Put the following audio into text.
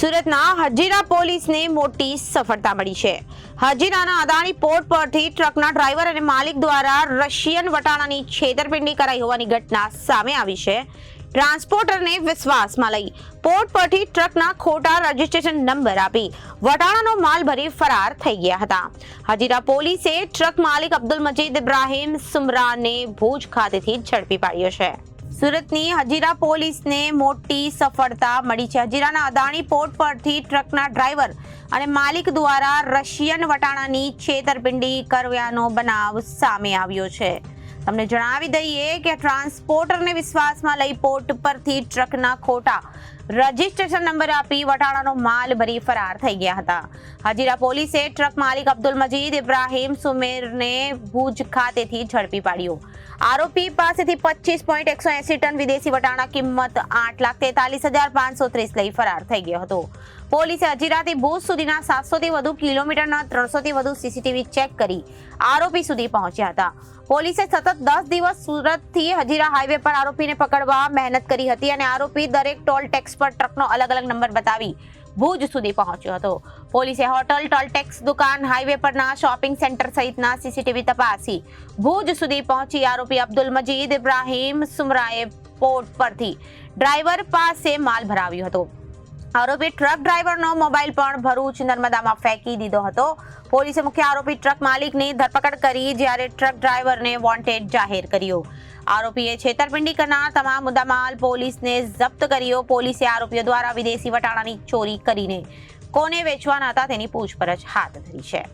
સુરતના હજીરા પોલીસને મોટી સફળતા મળી છે. હજીરાના અદાણી પોર્ટ પરથી ટ્રકના ડ્રાઈવર અને માલિક દ્વારા રશિયન વટાણાની છેતરપિંડી કરાઈ હોવાની ઘટના સામે આવી છે. ટ્રાન્સપોર્ટરને વિશ્વાસમાં લઈ પોર્ટ પરથી ટ્રકના ખોટા રજીસ્ટ્રેશન નંબર આપી વટાણાનો માલ ભરી ફરાર થઈ ગયા હતા. હજીરા પોલીસે ટ્રક માલિક અબ્દુલ મજીદ ઇબ્રાહિમ સુમરાને ભુજ ખાતેથી ઝડપી પાડ્યો છે. સુરતની હજીરા પોલીસને મોટી સફળતા મળી છે. હજીરાના અદાણી પોર્ટ પરથી ટ્રકના ડ્રાઈવર અને માલિક દ્વારા રશિયન વટાણાની છેતરપિંડી કરવાનો બનાવ સામે આવ્યો છે. તમને જણાવી દઈએ કે ટ્રાન્સપોર્ટરને વિશ્વાસમાં લઈ પોર્ટ પરથી ટ્રકના ખોટા રજીસ્ટ્રેશન નંબર આપી વટાણાનો માલ ભરી ફરાર થઈ ગયા હતા. હજીરા પોલીસે ટ્રક માલિક અબ્દુલ મજીદ ઇબ્રાહીમ સુમેરને ભુજ ખાતેથી ઝડપી પાડ્યો. આરોપી પાસેથી પચીસ પોઈન્ટ એકસો એસી ટન વિદેશી વટાણા કિંમત આઠ લાખ તેતાલીસ હજાર પાંચસો ત્રીસ લઈ ફરાર થઈ ગયો હતો. પોલીસે હજીરાથી ભુજ સુધીના સાતસોથી વધુ કિલોમીટરના ત્રણસોથી વધુ સીસીટીવી ચેક કરી આરોપી સુધી પહોંચ્યા હતા. પોલીસે સતત દસ દિવસ સુરતથી હજીરા હાઈવે પર આરોપીને પકડવા મહેનત કરી હતી અને આરોપી દરેક ટોલ ટેક્સ પર ટ્રકનો અલગ અલગ નંબર બતાવી ભુજ સુધી પહોંચ્યો હતો. પોલીસે હોટલ, ટોલ ટેક્સ દુકાન, હાઈવે પરના શોપિંગ સેન્ટર સહિતના સીસીટીવી તપાસી ભુજ સુધી પહોંચી આરોપી અબ્દુલ મજીદ ઇબ્રાહિમ સુમરાએ પોર્ટ પરથી ડ્રાઈવર પાસે માલ ભરાવ્યો હતો. આરોપી ટ્રક ડ્રાઈવરનો મોબાઈલ પણ ભરૂચ નર્મદામાં ફેંકી દીધો હતો. પોલીસે મુખ્ય આરોપી ટ્રક માલિકની ધરપકડ કરી જ્યારે ટ્રક ડ્રાઈવરને વોન્ટેડ જાહેર કર્યો. આરોપીએ છેતરપિંડી કરનાર તમામ મુદ્દામાલ પોલીસને જપ્ત કર્યો. પોલીસે આરોપીઓ દ્વારા વિદેશી વટાણાની ચોરી કરીને કોને વેચવાના હતા તેની પૂછપરછ હાથ ધરી છે.